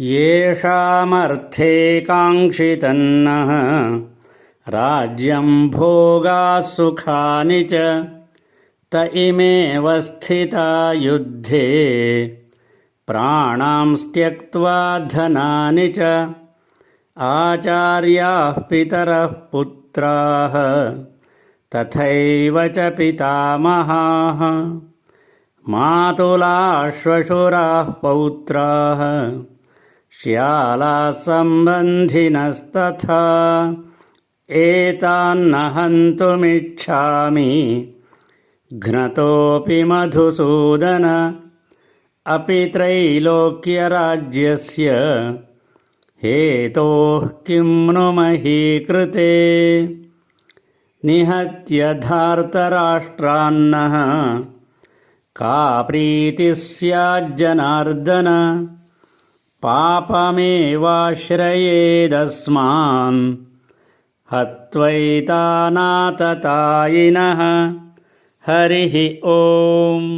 येषामर्थे काङ्क्षितन्नः राज्यं भोगाः सुखानि च त इमेव स्थिता युद्धे। प्राणां त्यक्त्वा धनानि च आचार्याः पितरः पुत्राः तथैव च पितामहाः। मातुलाश्वशुराः पौत्राः श्यालाः सम्बन्धिनस्तथा एतान्न हन्तुमिच्छामि घ्नतोऽपि मधुसूदन। अपि त्रैलोक्यराज्यस्य। हेतोः किं नु महीकृते। निहत्य धार्तराष्ट्रान्नः का प्रीतिः स्याज्जनार्दन पापमेवाश्रयेदस्मान् हत्वैतानाततायिनः हरिः ओम्